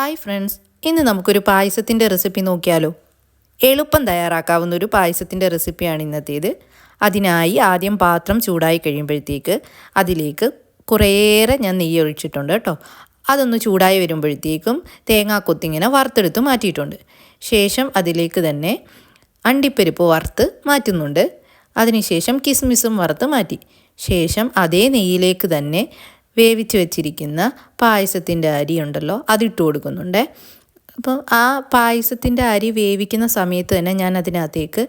Hi friends ഇന്ന് നമുക്കൊരു പായസത്തിന്റെ recipe നോക്കിയാലോ. എളുപ്പം തയ്യാറാക്കാവുന്ന ഒരു പായസത്തിന്റെ റെസിപ്പിയാണ് ഇന്നത്തേത്. അതിനായി ആദ്യം പാത്രം ചൂടായി കഴിയുമ്പോഴത്തേക്ക് അതിലേക്ക് കുറേയേറെ ഞാൻ നെയ്യ് ഒഴിച്ചിട്ടുണ്ട് കേട്ടോ. അതൊന്ന് ചൂടായി വരുമ്പോഴത്തേക്കും തേങ്ങാക്കൊത്തിങ്ങനെ വറുത്തെടുത്ത് മാറ്റിയിട്ടുണ്ട്. ശേഷം അതിലേക്ക് തന്നെ അണ്ടിപ്പരിപ്പ് വറുത്ത് മാറ്റുന്നുണ്ട്. അതിനുശേഷം കിസ്മിസും വറുത്ത് മാറ്റി. ശേഷം അതേ നെയ്യിലേക്ക് തന്നെ വേവിച്ച് വെച്ചിരിക്കുന്ന പായസത്തിന്റെ അരി ഉണ്ടല്ലോ അതിട്ട് കൊടുക്കുന്നുണ്ട്. അപ്പോൾ ആ പായസത്തിന്റെ അരി വേവിക്കുന്ന സമയത്ത് തന്നെ ഞാൻ അതിനകത്തേക്ക്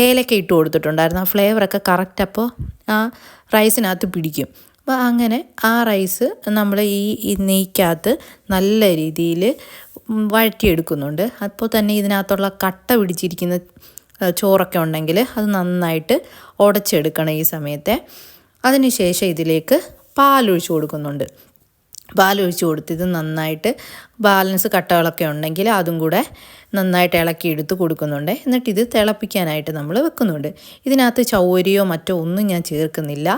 ഏലക്ക ഇട്ട് കൊടുത്തിട്ടുണ്ടായിരുന്നു. ആ ഫ്ലേവറൊക്കെ കറക്റ്റ് അപ്പോൾ ആ റൈസിനകത്ത് പിടിക്കും. അപ്പോൾ അങ്ങനെ ആ റൈസ് നമ്മൾ ഈ നെയ്ക്കകത്ത് നല്ല രീതിയിൽ വഴറ്റിയെടുക്കുന്നുണ്ട്. അപ്പോൾ തന്നെ ഇതിനകത്തുള്ള കട്ട പിടിച്ചിരിക്കുന്ന ചോറൊക്കെ ഉണ്ടെങ്കിൽ അത് നന്നായിട്ട് ഉടച്ചെടുക്കണം ഈ സമയത്തെ. അതിനുശേഷം ഇതിലേക്ക് പാലൊഴിച്ച് കൊടുക്കുന്നുണ്ട്. പാലൊഴിച്ച് കൊടുത്ത് ഇത് നന്നായിട്ട് ബാലൻസ് കട്ടകളൊക്കെ ഉണ്ടെങ്കിൽ അതും കൂടെ നന്നായിട്ട് ഇളക്കി എടുത്ത് കൊടുക്കുന്നുണ്ട്. എന്നിട്ട് ഇത് തിളപ്പിക്കാനായിട്ട് നമ്മൾ വെക്കുന്നുണ്ട്. ഇതിനകത്ത് ചൗരിയോ മറ്റോ ഒന്നും ഞാൻ ചേർക്കുന്നില്ല.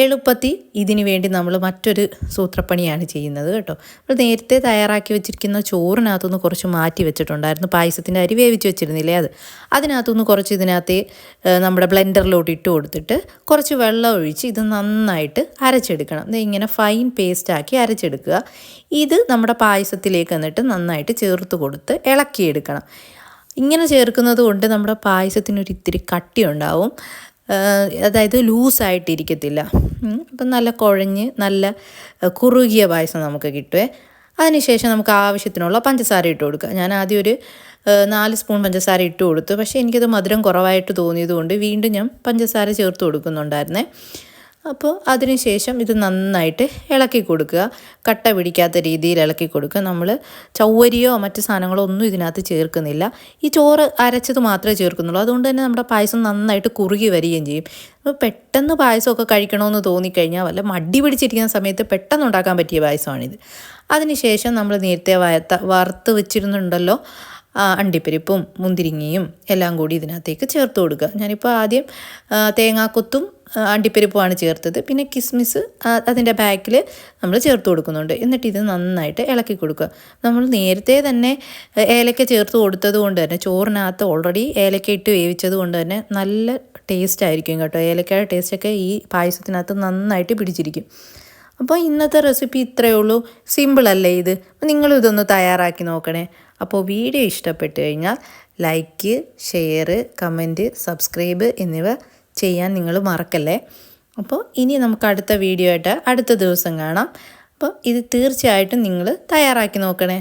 എളുപ്പത്തി ഇതിന് വേണ്ടി നമ്മൾ മറ്റൊരു സൂത്രപ്പണിയാണ് ചെയ്യുന്നത് കേട്ടോ. നമ്മൾ നേരത്തെ തയ്യാറാക്കി വെച്ചിരിക്കുന്ന ചോറിനകത്തുനിന്ന് കുറച്ച് മാറ്റി വെച്ചിട്ടുണ്ടായിരുന്നു. പായസത്തിന്റെ അരി വേവിച്ച് വെച്ചിരുന്നില്ലേ അത്. അതിനകത്തുനിന്ന് കുറച്ച് ഇതിനകത്ത് നമ്മുടെ ബ്ലെൻഡറിലോട്ട് ഇട്ട് കൊടുത്തിട്ട് കുറച്ച് വെള്ളം ഒഴിച്ച് ഇത് നന്നായിട്ട് അരച്ചെടുക്കണം. ഇങ്ങനെ ഫൈൻ പേസ്റ്റാക്കി അരച്ചെടുക്കുക. ഇത് നമ്മുടെ പായസത്തിലേക്ക് എന്നിട്ട് നന്നായിട്ട് ചേർത്ത് കൊടുത്ത് ഇളക്കിയെടുക്കണം. ഇങ്ങനെ ചേർക്കുന്നത് കൊണ്ട് നമ്മുടെ പായസത്തിനൊരു ഇത്തിരി കട്ടി ഉണ്ടാവും അതായത് ലൂസായിട്ടിരിക്കത്തില്ല. അപ്പം നല്ല കുഴഞ്ഞ് നല്ല കുറുകിയ പായസം നമുക്ക് കിട്ടുമേ അതിനുശേഷം നമുക്ക് ആവശ്യത്തിനുള്ള പഞ്ചസാര ഇട്ട് കൊടുക്കുക ഞാൻ ആദ്യം ഒരു നാല് സ്പൂൺ പഞ്ചസാര ഇട്ട് കൊടുത്തു. പക്ഷേ എനിക്കത് മധുരം കുറവായിട്ട് തോന്നിയതുകൊണ്ട് വീണ്ടും ഞാൻ പഞ്ചസാര ചേർത്ത് കൊടുക്കുന്നുണ്ടായിരുന്നേ. അപ്പോൾ അതിനുശേഷം ഇത് നന്നായിട്ട് ഇളക്കി കൊടുക്കുക. കട്ട പിടിക്കാത്ത രീതിയിൽ ഇളക്കി കൊടുക്കുക. നമ്മൾ ചൗവരിയോ മറ്റ് സാധനങ്ങളോ ഒന്നും ഇതിനകത്ത് ചേർക്കുന്നില്ല. ഈ ചോറ് അരച്ചത് മാത്രമേ ചേർക്കുന്നുള്ളൂ. അതുകൊണ്ട് തന്നെ നമ്മുടെ പായസം നന്നായിട്ട് കുറുകി വരികയും ചെയ്യും. അപ്പോൾ പെട്ടെന്ന് പായസമൊക്കെ കഴിക്കണമെന്ന് തോന്നിക്കഴിഞ്ഞാൽ വല്ല മടി പിടിച്ചിരിക്കുന്ന സമയത്ത് പെട്ടെന്ന് ഉണ്ടാക്കാൻ പറ്റിയ പായസമാണിത്. അതിനുശേഷം നമ്മൾ നേരത്തെ വയത്ത വറുത്ത് വെച്ചിരുന്നുണ്ടല്ലോ അണ്ടിപ്പരിപ്പും മുന്തിരിങ്ങയും എല്ലാം കൂടി ഇതിനകത്തേക്ക് ചേർത്ത് കൊടുക്കുക. ഞാനിപ്പോൾ ആദ്യം തേങ്ങാക്കൊത്തും അണ്ടിപ്പരിപ്പുമാണ് ചേർത്തത്. പിന്നെ കിസ്മിസ് അതിന്റെ ബാക്കിൽ നമ്മൾ ചേർത്ത് കൊടുക്കുന്നുണ്ട്. എന്നിട്ട് ഇത് നന്നായിട്ട് ഇളക്കി കൊടുക്കുക. നമ്മൾ നേരത്തെ തന്നെ ഏലക്ക ചേർത്ത് കൊടുത്തത് കൊണ്ട് തന്നെ ചോറിനകത്ത് ഓൾറെഡി ഏലക്ക ഇട്ട് വേവിച്ചത് കൊണ്ട് തന്നെ നല്ല ടേസ്റ്റ് ആയിരിക്കും കേട്ടോ. ഏലക്കയുടെ ടേസ്റ്റൊക്കെ ഈ പായസത്തിനകത്ത് നന്നായിട്ട് പിടിച്ചിരിക്കും. അപ്പോൾ ഇന്നത്തെ റെസിപ്പി ഇത്രയേ ഉള്ളൂ. സിമ്പിളല്ലേ ഇത്? നിങ്ങളും ഇതൊന്ന് തയ്യാറാക്കി നോക്കണേ. അപ്പോൾ വീഡിയോ ഇഷ്ടപ്പെട്ടു കഴിഞ്ഞാൽ ലൈക്ക് ഷെയർ കമന്റ് സബ്സ്ക്രൈബ് എന്നിവ ചെയ്യാൻ നിങ്ങൾ മറക്കല്ലേ? അപ്പോൾ ഇനി നമുക്ക് അടുത്ത വീഡിയോ ആയിട്ട് അടുത്ത ദിവസം കാണാം. അപ്പോൾ ഇത് തീർച്ചയായിട്ടും നിങ്ങൾ തയ്യാറാക്കി നോക്കണേ.